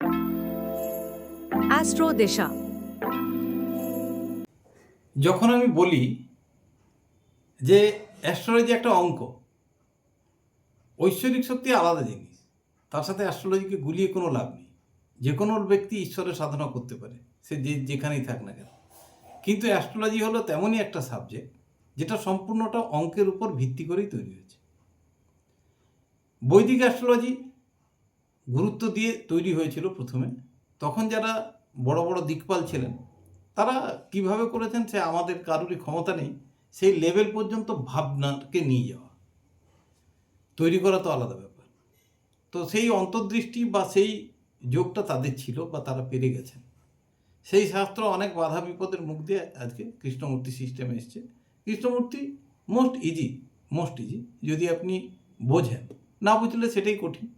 Astro দিশা। যখন আমি বলি যে অ্যাস্ট্রোলজি একটা অঙ্ক, ঐশ্বরিক শক্তি আলাদা জিনিস। তার সাথে অ্যাস্ট্রোলজিকে গুলিয়ে কোনো লাভ নেই। যে কোনো ব্যক্তি ঈশ্বরের সাধনা করতে পারে, সে যে যেখানেই থাক না কেন। কিন্তু অ্যাস্ট্রোলজি হলো তেমনই একটা সাবজেক্ট, যেটা সম্পূর্ণটা অঙ্কের উপর ভিত্তি করেই তৈরি হয়েছে। বৈদিক অ্যাস্ট্রোলজি গুরুত্ব দিয়ে তৈরি হয়েছিল প্রথমে। তখন যারা বড় বড় দিকপাল ছিলেন, তারা কীভাবে করেছেন সে আমাদের কারোরই ক্ষমতা নেই, সেই লেভেল পর্যন্ত ভাবনাকে নিয়ে যাওয়া। তৈরি করা তো আলাদা ব্যাপার। তো সেই অন্তর্দৃষ্টি বা সেই যোগটা তাদের ছিল বা তারা পেরে গেছেন। সেই শাস্ত্র অনেক বাধা বিপদের মুখ দিয়ে আজকে কৃষ্ণমূর্তি সিস্টেমে এসছে। Krishnamurti most easy most easy যদি আপনি বোঝেন। না বুঝলে সেটাই কঠিন।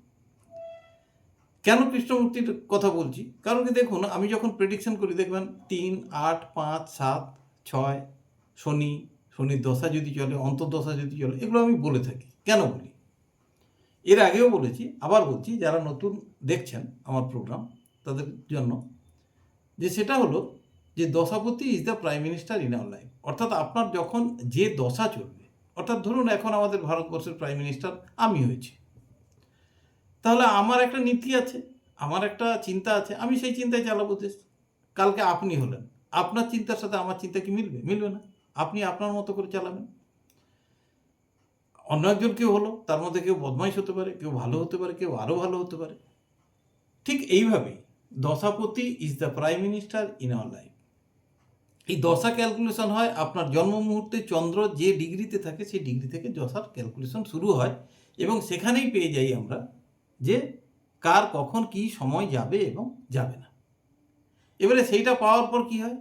কেন কৃষ্ণমূর্তির কথা বলছি? কারণ কি দেখুন, আমি যখন প্রেডিকশন করি, দেখবেন তিন, আট, পাঁচ, সাত, ছয়, শনি, শনির দশা যদি চলে, অন্তর্দশা যদি চলে, এগুলো আমি বলে থাকি। কেন বলি? এর আগেও বলেছি, আবার বলছি, যারা নতুন দেখছেন আমার প্রোগ্রাম তাদের জন্য, যে সেটা হলো যে dashapati is the prime minister in our life অর্থাৎ আপনার যখন যে দশা চলবে, অর্থাৎ ধরুন এখন আমাদের ভারতবর্ষের প্রাইম মিনিস্টার আমি হয়েছি। তাহলে আমার একটা নীতি আছে, আমার একটা চিন্তা আছে, আমি সেই চিন্তায় চালাবো দেশ। কালকে আপনি হলেন, আপনার চিন্তার সাথে আমার চিন্তা কি মিলবে? মিলবে না। আপনি আপনার মতো করে চালাবেন। অন্য একজন কেউ হলো, তার মধ্যে কেউ বদমাইশ হতে পারে, কেউ ভালো হতে পারে, কেউ আরও ভালো হতে পারে। ঠিক এইভাবেই dashapati is the prime minister in our life এই দশা ক্যালকুলেশন হয় আপনার জন্ম মুহূর্তে চন্দ্র যে ডিগ্রিতে থাকে, সেই ডিগ্রি থেকে দশার ক্যালকুলেশন শুরু হয় এবং সেখানেই পেয়ে যাই আমরা যে কার কখন কি সময় যাবে এবং যাবে না। এবারে সেইটা পাওয়ার পর কি হয়?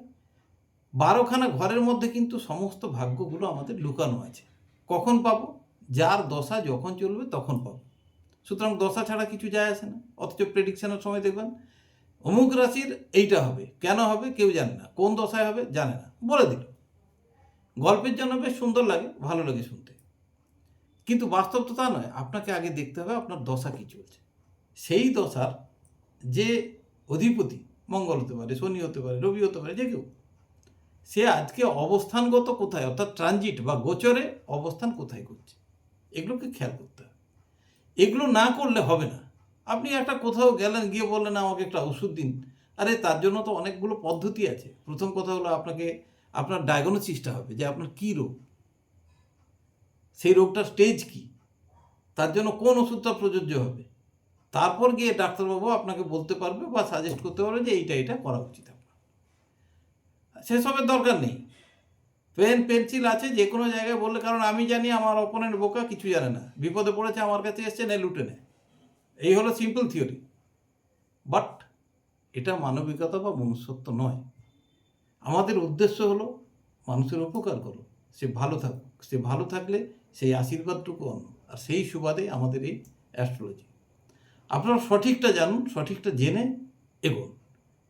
বারোখানা ঘরের মধ্যে কিন্তু সমস্ত ভাগ্যগুলো আমাদের লুকানো আছে। কখন পাবো? যার দশা যখন চলবে তখন পাবো। সুতরাং দশা ছাড়া কিছু যায় আসে না। অথচ প্রেডিকশনের সময় দেখবেন, অমুক রাশির এইটা হবে, কেন হবে কেউ জানে না। কোন দশায় হবে জানে না। বলে দিল। গল্পের জন্য বেশ সুন্দর লাগে, ভালো লাগে শুনতে। কিন্তু বাস্তব তো তা নয়, আপনাকে আগে দেখতে হবে আপনার দশা কী চলছে। সেই দশার যে অধিপতি, মঙ্গল হতে পারে, শনি হতে পারে, রবি হতে পারে, যে কেউ, সে আজকে অবস্থানগত কোথায়? অর্থাৎ ট্রানজিট বা গোচরে অবস্থান কোথায় করছে? এগুলোকে খেয়াল করতে হবে। এগুলো না করলে হবে না। আপনি একটা কোথাও গেলেন, গিয়ে বললেন আমাকে একটা ওষুধ দিন। আরে, তার জন্য তো অনেকগুলো পদ্ধতি আছে। প্রথম কথা হলো আপনাকে, আপনার ডায়াগনোসিসটা হবে যে আপনার কী রোগ? সেই রোগটার স্টেজ কি? তার জন্য কোন ওষুধটা প্রযোজ্য হবে? তারপর গিয়ে ডাক্তারবাবু আপনাকে বলতে পারবে বা সাজেস্ট করতে পারবে যে এইটা এটা করা উচিত আপনার। সেসবের দরকার নেই। পেন, পেন্সিল আছে, যে কোনো জায়গায় বললে, কারণ আমি জানি আমার অপোনেন্ট বোকা, কিছু জানে না। বিপদে পড়েছে, আমার কাছে এসছে, নে লুটে নে। এই হলো সিম্পল থিওরি বাট এটা মানবিকতা বা মনুষ্যত্ব নয়। আমাদের উদ্দেশ্য হলো মানুষের উপকার করো। সে ভালো থাকুক। সে ভালো থাকলে সেই আশীর্বাদটুকু অন্য। আর সেই সুবাদে আমাদের এই অ্যাস্ট্রোলজি আপনারা সঠিকটা জানুন, সঠিকটা জেনে এগোন।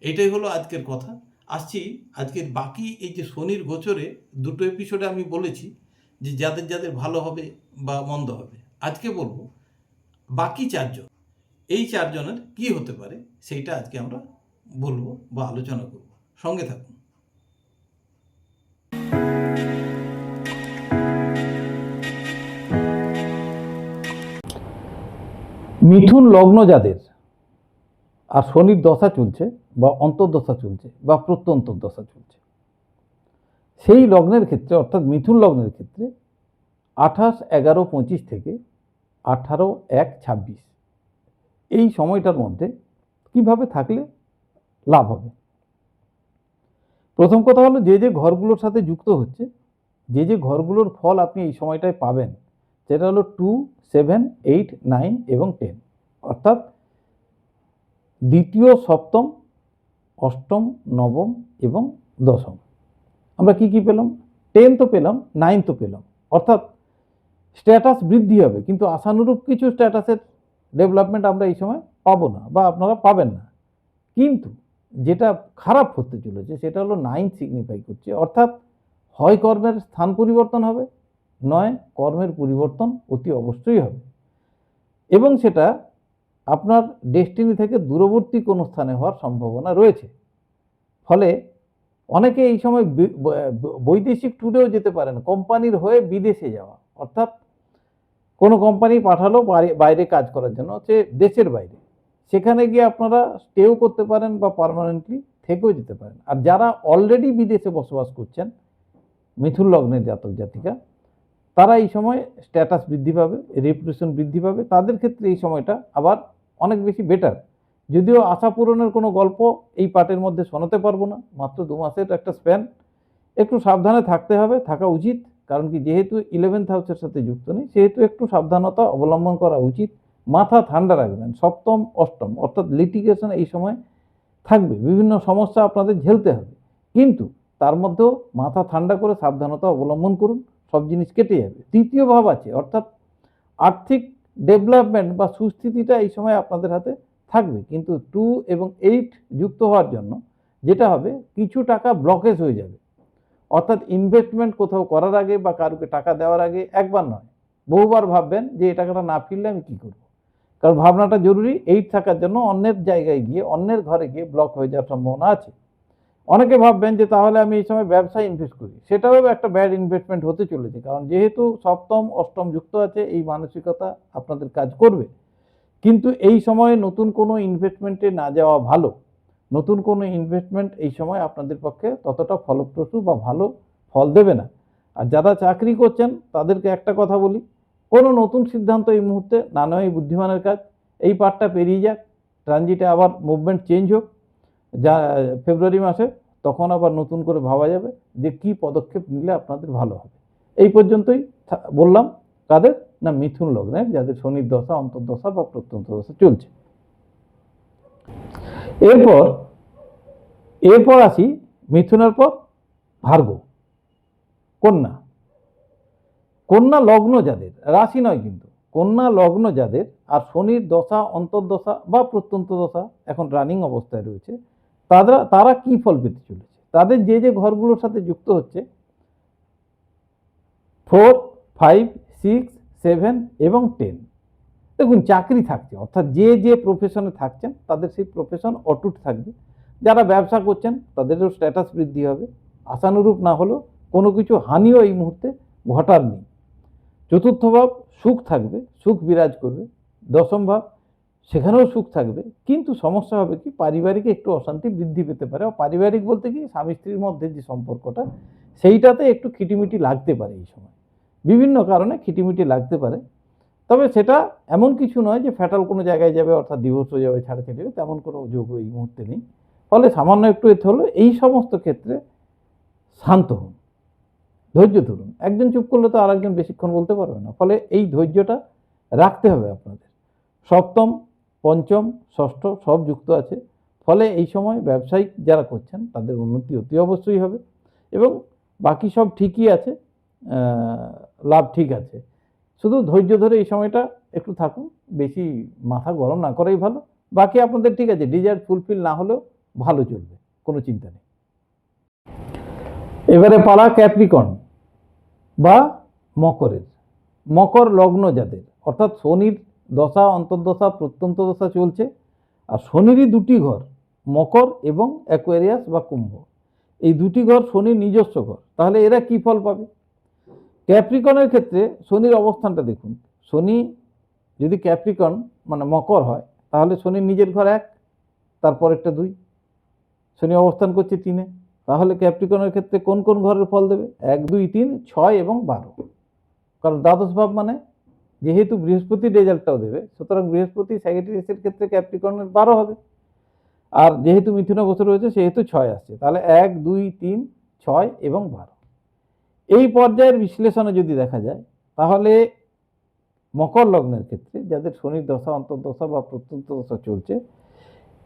এইটাই হলো আজকের কথা। আসছি আজকের বাকি এই যে শনির গোচরে দুটো এপিসোডে আমি বলেছি যে যাদের যাদের ভালো হবে বা মন্দ হবে। আজকে বলব, বাকি চারজন, এই চারজনের কি হতে পারে, সেইটা আজকে আমরা বলব বা আলোচনা করব। সঙ্গে থাকুন। মিথুন লগ্ন যাদের, আর শনির দশা চলছে বা অন্তর্দশা চলছে বা প্রত্যন্তর দশা চলছে, সেই লগ্নের ক্ষেত্রে, অর্থাৎ মিথুন লগ্নের ক্ষেত্রে আঠাশ, এগারো, পঁচিশ থেকে আঠারো, এক, ছাব্বিশ, এই সময়টার মধ্যে কীভাবে থাকলে লাভ হবে? প্রথম কথা হলো যে যে ঘরগুলোর সাথে যুক্ত হচ্ছে, যে যে ঘরগুলোর ফল আপনি এই সময়টায় পাবেন সেটা হলো টু সেভেন এইট নাইন এবং টেন অর্থাৎ দ্বিতীয়, সপ্তম, অষ্টম, নবম এবং দশম। আমরা কি কি পেলাম? টেন তো পেলাম নাইন তো পেলাম। অর্থাৎ স্ট্যাটাস বৃদ্ধি হবে, কিন্তু আশানুরূপ কিছু স্ট্যাটাসের ডেভেলপমেন্ট আমরা এই সময় পাবো না বা আপনারা পাবেন না। কিন্তু যেটা খারাপ হতে চলেছে, সেটা হলো নাইন সিগনিফাই করছে। অর্থাৎ হয় কর্মের স্থান পরিবর্তন হবে নয়, কর্মের পরিবর্তন অতি অবশ্যই হবে। এবং সেটা আপনার ডেস্টিনি থেকে দূরবর্তী কোনো স্থানে হওয়ার সম্ভাবনা রয়েছে। ফলে অনেকে এই সময় বৈদেশিক ট্যুরেও যেতে পারেন, কোম্পানির হয়ে বিদেশে যাওয়া। অর্থাৎ কোনো কোম্পানি পাঠালো বাইরে- কাজ করার জন্য হচ্ছে দেশের বাইরে। সেখানে গিয়ে আপনারা স্টেও করতে পারেন বা পার্মানেন্টলি থেকেও যেতে পারেন। আর যারা অলরেডি বিদেশে বসবাস করছেন, মিথুন লগ্নের জাতক জাতিকা তারা এই সময় স্ট্যাটাস বৃদ্ধি পাবে রেপুটেশন বৃদ্ধি পাবে। তাদের ক্ষেত্রে এই সময়টা আবার অনেক বেশি বেটার যদিও আশা পূরণের কোনো গল্প এই পার্টের মধ্যে শোনাতে পারব না। মাত্র দু মাসের একটা স্প্যান একটু সাবধানে থাকতে হবে, থাকা উচিত। কারণ কি, যেহেতু ইলেভেন্থ হাউসের সাথে যুক্ত নেই, সেহেতু একটু সাবধানতা অবলম্বন করা উচিত। মাথা ঠান্ডা রাখবেন, সপ্তম, অষ্টম, অর্থাৎ লিটিগেশন এই সময় থাকবে। বিভিন্ন সমস্যা আপনাদের ঝেলতে হবে। কিন্তু তার মধ্যেও মাথা ঠান্ডা করে সাবধানতা অবলম্বন করুন। সব জিনিস কেটে যাবে। তৃতীয় ভাব আছে, অর্থাৎ আর্থিক ডেভেলপমেন্ট বা সুস্থিতিটা এই সময় আপনাদের হাতে থাকবে। কিন্তু টু এবং এইট যুক্ত হওয়ার জন্য যেটা হবে, কিছু টাকা ব্লকেজ হয়ে যাবে। অর্থাৎ ইনভেস্টমেন্ট কোথাও করার আগে বা কারুকে টাকা দেওয়ার আগে একবার নয়, বহুবার ভাববেন যে এই টাকাটা না ফিরলে আমি কী করব? কারণ ভাবনাটা জরুরি, এইট থাকার জন্য অন্যের জায়গায় গিয়ে, অন্যের ঘরে গিয়ে ব্লক হয়ে যাওয়ার সম্ভাবনা আছে। অনেকে ভাববেন যে তাহলে আমি এই সময় ব্যবসায় ইনভেস্ট করি। সেটাও একটা ব্যাড ইনভেস্টমেন্ট হতে চলেছে, কারণ যেহেতু সপ্তম, অষ্টম যুক্ত আছে, এই মানসিকতা আপনাদের কাজ করবে। কিন্তু এই সময়ে নতুন কোনো ইনভেস্টমেন্টে না যাওয়া ভালো। নতুন কোনো ইনভেস্টমেন্ট এই সময় আপনাদের পক্ষে ততটা ফলপ্রসূ বা ভালো ফল দেবে না। আর যারা চাকরি করছেন, তাদেরকে একটা কথা বলি, কোনো নতুন সিদ্ধান্ত এই মুহূর্তে না নেওয়াই বুদ্ধিমানের কাজ। এই পার্টটা পেরিয়ে যাক ট্রানজিটে আবার মুভমেন্ট চেঞ্জ হোক। যা ফেব্রুয়ারি মাসে, তখন আবার নতুন করে ভাবা যাবে যে কি পদক্ষেপ নিলে আপনাদের ভালো হবে। এই পর্যন্তই বললাম, কাদের? না, মিথুন লগ্নের, যাদের শনির দশা, অন্তর্দশা বা প্রত্যন্ত দশা চলছে। এরপর এরপর আসি মিথুনের পর ভার্গ কন্যা। কন্যা লগ্ন যাদের, রাশি নয় কিন্তু, কন্যা লগ্ন যাদের, আর শনির দশা, অন্তর্দশা বা প্রত্যন্ত দশা এখন রানিং অবস্থায় রয়েছে তারা তারা কি ফল পেতে চলেছে? তাদের যে যে ঘরগুলোর সাথে যুক্ত হচ্ছে, ফোর, ফাইভ, সিক্স, সেভেন এবং টেন। দেখুন, চাকরি থাকছে, অর্থাৎ যে যে প্রফেশনে থাকছেন, তাদের সেই প্রফেশন অটুট থাকবে। যারা ব্যবসা করছেন, তাদেরও স্ট্যাটাস বৃদ্ধি হবে। আশানুরূপ না হলেও কোনো কিছু হানিও এই মুহূর্তে ঘটার নেই। চতুর্থ ভাব, সুখ থাকবে, সুখ বিরাজ করবে। দশম ভাব সেখানেও সুখ থাকবে। কিন্তু সমস্যা হবে কি? পারিবারিক একটু অশান্তি বৃদ্ধি পেতে পারে। পারিবারিক বলতে কি? স্বামী স্ত্রীর মধ্যে যে সম্পর্কটা, সেইটাতে একটু খিটিমিটি লাগতে পারে এই সময়। বিভিন্ন কারণে খিটিমিটি লাগতে পারে। তবে সেটা এমন কিছু নয় যে ফ্যাটাল কোনো জায়গায় যাবে, অর্থাৎ ডিভোর্স হয়ে যাবে, ছাড়া ছেড়ে তেমন কোনো যোগ এই মুহূর্তে নেই। ফলে সামান্য একটু এতে হলো এই সমস্ত ক্ষেত্রে শান্ত হন। ধৈর্য ধরুন। একজন চুপ করলে তো আরেকজন বেশিক্ষণ বলতে পারবে না। ফলে এই ধৈর্যটা রাখতে হবে আপনাদের। সপ্তম পঞ্চম, ষষ্ঠ সব যুক্ত আছে। ফলে এই সময় ব্যবসায়িক যারা করছেন, তাদের উন্নতি অতি অবশ্যই হবে এবং বাকি সব ঠিকই আছে লাভ ঠিক আছে। শুধু ধৈর্য ধরে এই সময়টা একটু থাকুন, বেশি মাথা গরম না করাই ভালো। বাকি আপনাদের ঠিক আছে ডিজায়ার ফুলফিল না হলেও ভালো চলবে, কোনো চিন্তা নেই। এবারে পালা ক্যাপ্রিকন বা মকরের। মকর লগ্ন যাদের, অর্থাৎ শনির দশা, অন্তর্দশা প্রত্যন্ত দশা চলছে। আর শনিরই দুটি ঘর, মকর এবং অ্যাকোয়ারিয়াস বা কুম্ভ। এই দুটি ঘর শনির নিজস্ব ঘর। তাহলে এরা কি ফল পাবে? ক্যাপ্রিকনের ক্ষেত্রে শনির অবস্থানটা দেখুন। শনি যদি ক্যাপ্রিকন মানে মকর হয়, তাহলে শনির নিজের ঘর এক, তারপরেরটা দুই। শনি অবস্থান করছে তিনে। তাহলে ক্যাপ্রিকনের ক্ষেত্রে কোন কোন ঘরের ফল দেবে? এক, দুই, তিন, ছয় এবং বারো। কারণ দ্বাদশ ভাব মানে যেহেতু বৃহস্পতি রেজাল্টটাও দেবে, সুতরাং বৃহস্পতি স্যাগেটিয়াসের ক্ষেত্রে ক্যাপ্রিকনের বারো হবে। আর যেহেতু মিথুন বসে রয়েছে সেহেতু ছয় আসছে। তাহলে এক, দুই, তিন, ছয় এবং বারো। এই পর্যায়ের বিশ্লেষণে যদি দেখা যায়, তাহলে মকর লগ্নের ক্ষেত্রে যাদের শনির দশা, অন্তর্দশা বা প্রত্যন্ত দশা চলছে,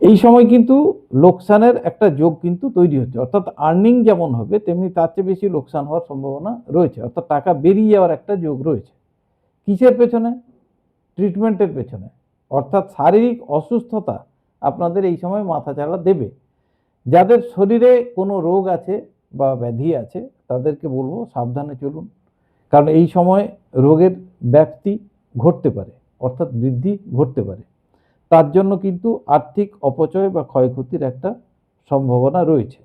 এই সময় কিন্তু লোকসানের একটা যোগ কিন্তু তৈরি হচ্ছে। অর্থাৎ আর্নিং যেমন হবে, তেমনি তার চেয়ে বেশি লোকসান হওয়ার সম্ভাবনা রয়েছে। অর্থাৎ টাকা বেরিয়ে যাওয়ার একটা যোগ রয়েছে। কিসের পেছনে? ট্রিটমেন্টের পেছনে। অর্থাৎ শারীরিক অসুস্থতা আপনাদের এই সময় মাথাচাড়া দেবে। যাদের শরীরে কোনো রোগ আছে বা ব্যাধি আছে, তাদেরকে বলব সাবধানে চলুন। কারণ এই সময় রোগের ব্যাপ্তি ঘটতে পারে, অর্থাৎ বৃদ্ধি ঘটতে পারে। তার জন্য কিন্তু আর্থিক অপচয় বা ক্ষয়ক্ষতির একটা সম্ভাবনা রয়েছে।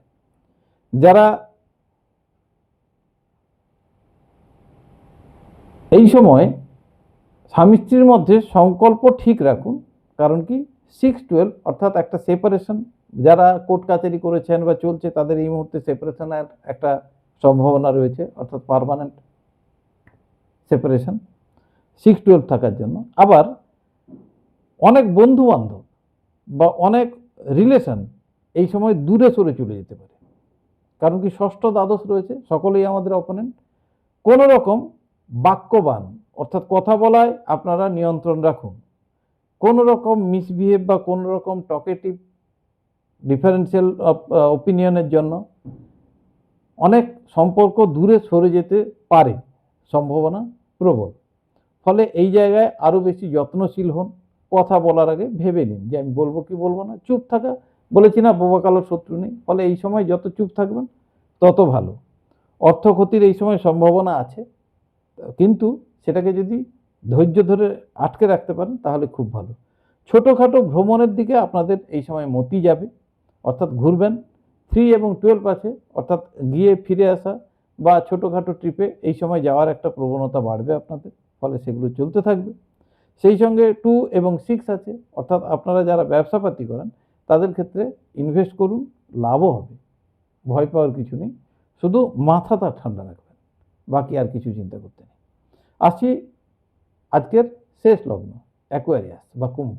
যারা এই সময় স্বামী স্ত্রীর মধ্যে সংকল্প ঠিক রাখুন। কারণ কি? সিক্স টুয়েলভ অর্থাৎ একটা সেপারেশন যারা কোর্ট কাচারি করেছেন বা চলছে, তাদের এই মুহূর্তে সেপারেশনের একটা সম্ভাবনা রয়েছে, অর্থাৎ পারমানেন্ট সেপারেশন সিক্স টুয়েলভ থাকার জন্য। আবার অনেক বন্ধু বান্ধব বা অনেক রিলেশন এই সময় দূরে সরে চলে যেতে পারে। কারণ কি? ষষ্ঠ দ্বাদশ রয়েছে, সকলেই আমাদের অপোনেন্ট কোনো রকম বাক্যবান অর্থাৎ কথা বলায় আপনারা নিয়ন্ত্রণ রাখুন। কোনো রকম মিসবিহেভ বা কোনো রকম টকেটিভ ডিফারেন্সিয়াল ওপিনিয়নের জন্য অনেক সম্পর্ক দূরে সরে যেতে পারে, সম্ভাবনা প্রবল। ফলে এই জায়গায় আরও বেশি যত্নশীল হন, কথা বলার আগে ভেবে নিন যে আমি বলব কি বলব না, চুপ থাকা, বলেছি না বোবা কালো শত্রু নেই, ফলে এই সময় যত চুপ থাকবেন তত ভালো। অর্থ ক্ষতির এই সময় সম্ভাবনা আছে, কিন্তু সেটাকে যদি ধৈর্য ধরে আটকে রাখতে পারেন, তাহলে খুব ভালো। ছোটোখাটো ভ্রমণের দিকে আপনাদের এই সময় মতি যাবে, অর্থাৎ ঘুরবেন। থ্রি এবং টুয়েলভ আছে, অর্থাৎ গিয়ে ফিরে আসা বা ছোটোখাটো ট্রিপে এই সময় যাওয়ার একটা প্রবণতা বাড়বে আপনাদের, ফলে সেগুলো চলতে থাকবে। সেই সঙ্গে টু এবং সিক্স আছে, অর্থাৎ আপনারা যারা ব্যবসাপাতি করেন, তাদের ক্ষেত্রে ইনভেস্ট করুন, লাভও হবে। ভয় পাওয়ার কিছু নেই, শুধু মাথাটা ঠান্ডা রাখবেন, বাকি আর কিছু চিন্তা করতে নেই। আসছি আজকের শেষ লগ্ন অ্যাকোয়ারিয়াস বা কুম্ভ।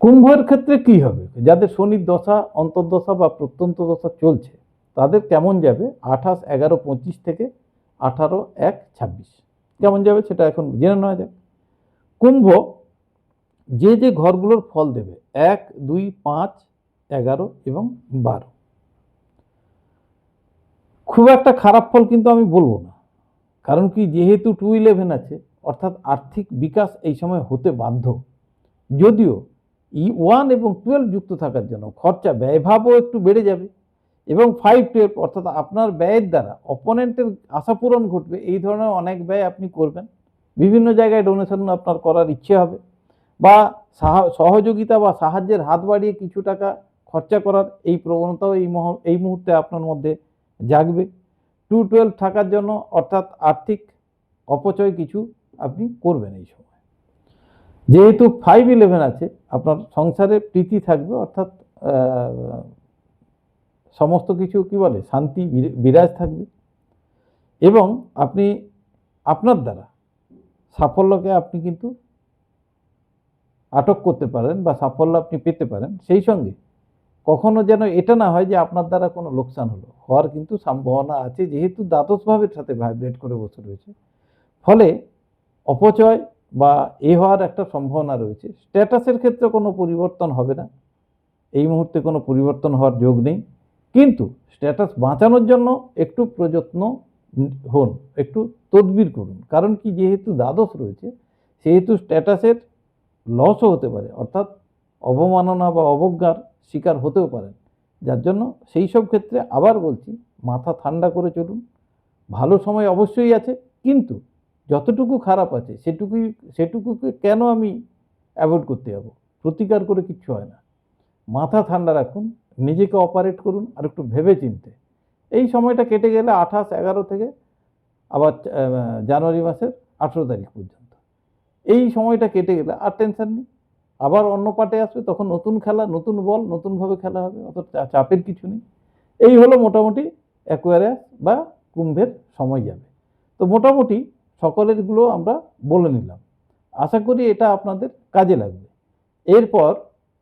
কুম্ভের ক্ষেত্রে কি হবে? যাদের শনির দশা, অন্তর্দশা বা প্রত্যন্ত দশা চলছে, তাদের কেমন যাবে? আঠাশ, এগারো, পঁচিশ থেকে আঠারো, এক, ছাব্বিশ। কেমন যাবে সেটা এখন জেনে নেওয়া যাক। কুম্ভ যে যে ঘরগুলোর ফল দেবে, এক, দুই, পাঁচ, এগারো এবং বারো। খুব একটা খারাপ ফল কিন্তু আমি বলব না। কারণ কি, যেহেতু টু ইলেভেন আছে, অর্থাৎ আর্থিক বিকাশ এই সময় হতে বাধ্য। যদিও ই ওয়ান এবং টুয়েলভ যুক্ত থাকার জন্য খরচা ব্যয়ভাবও একটু বেড়ে যাবে এবং ফাইভ টুয়েলভ অর্থাৎ আপনার ব্যয়ের দ্বারা অপোনেন্টের আশা পূরণ ঘটবে, এই ধরনের অনেক ব্যয় আপনি করবেন। বিভিন্ন জায়গায় ডোনেশন আপনার করার ইচ্ছে হবে বা সাহা- সহযোগিতা বা সাহায্যের হাত বাড়িয়ে কিছু টাকা খরচা করার এই প্রবণতাও এই এই মুহূর্তে আপনার মধ্যে জাগবে। টু টুয়েলভ থাকার জন্য অর্থাৎ আর্থিক অপচয় কিছু আপনি করবেন এই সময়। যেহেতু ফাইভ ইলেভেন আছে, আপনার সংসারে প্রীতি থাকবে, অর্থাৎ সমস্ত কিছু কি বলে, শান্তি, বিরা- বিরাজ থাকবে। এবং আপনি, আপনার দ্বারা সাফল্যকে আপনি কিন্তু আটক করতে পারেন বা সাফল্য আপনি পেতে পারেন, সেই সঙ্গে কখনো যেন এটা না হয় যে আপনার দ্বারা কোনো লোকসান হলো। হওয়ার কিন্তু সম্ভাবনা আছে, যেহেতু দ্বাদশভাবের সাথে ভাইব্রেট করে বসে রয়েছে। ফলে অপচয় বা এ হওয়ার একটা সম্ভাবনা রয়েছে। স্ট্যাটাসের ক্ষেত্রে কোনো পরিবর্তন হবে না। এই মুহূর্তে কোনো পরিবর্তন হওয়ার যোগ নেই। কিন্তু স্ট্যাটাস বাঁচানোর জন্য একটু প্রযত্ন হন, একটু তদবির করুন। কারণ কি? যেহেতু দ্বাদশ রয়েছে, সেহেতু স্ট্যাটাসের লসও হতে পারে। অর্থাৎ অবমাননা বা অবজ্ঞার শিকার হতেও পারেন। যার জন্য সেই সব ক্ষেত্রে আবার বলছি, মাথা ঠান্ডা করে চলুন। ভালো সময় অবশ্যই আছে, কিন্তু যতটুকু খারাপ আছে সেটুকুই, সেটুকুকে কেন আমি অ্যাভয়েড করতে যাব? প্রতিকার করে কিচ্ছু হয় না। মাথা ঠান্ডা রাখুন, নিজেকে অপারেট করুন আর একটু ভেবে চিনতে এই সময়টা কেটে গেলে আঠাশ, এগারো থেকে আবার জানুয়ারি মাসের আঠেরো তারিখ পর্যন্ত। এই সময়টা কেটে গেলে আর টেনশন নেই। আবার অন্য পার্টে আসবে, তখন নতুন খেলা, নতুন বল, নতুনভাবে খেলা হবে অত চাপের কিছু নেই। এই হলো মোটামুটি অ্যাকোয়ারিয়াস বা কুম্ভের সময় যাবে। তো মোটামুটি সকলেরগুলো আমরা বলে নিলাম। আশা করি এটা আপনাদের কাজে লাগবে। এরপর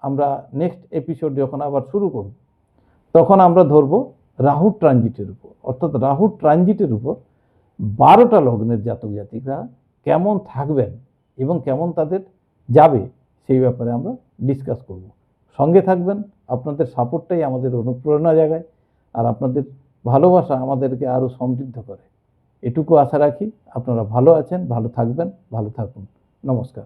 আমরা নেক্সট এপিসোড যখন আবার শুরু করব, তখন আমরা ধরবো রাহু ট্রানজিটের উপর। অর্থাৎ রাহু ট্রানজিটের উপর বারোটা লগ্নের জাতক জাতিকরা কেমন থাকবেন এবং কেমন তাদের যাবে? সেই ব্যাপারে আমরা ডিসকাস করব। সঙ্গে থাকবেন, আপনাদের সাপোর্টটাই আমাদের অনুপ্রেরণা জাগায়, আর আপনাদের ভালোবাসা আমাদেরকে আরও সমৃদ্ধ করে। এটুকু আশা রাখি আপনারা ভালো আছেন, ভালো থাকবেন, ভালো থাকুন। নমস্কার।